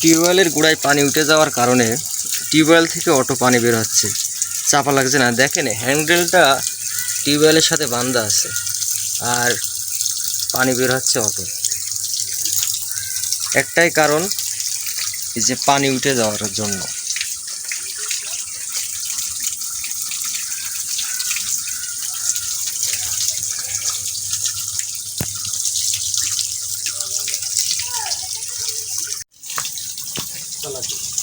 টিউবওয়েলের গোড়ায় পানি উঠে যাওয়ার কারণে টিউবওয়েল থেকে অটো পানি বের হচ্ছে। চাপা লাগছে না। দেখেন, হ্যান্ডেলটা টিউবওয়েলের সাথে বান্ধা আছে আর পানি বের হচ্ছে অটো। একটাই কারণ যে পানি উঠে যাওয়ার জন্য। চালাকি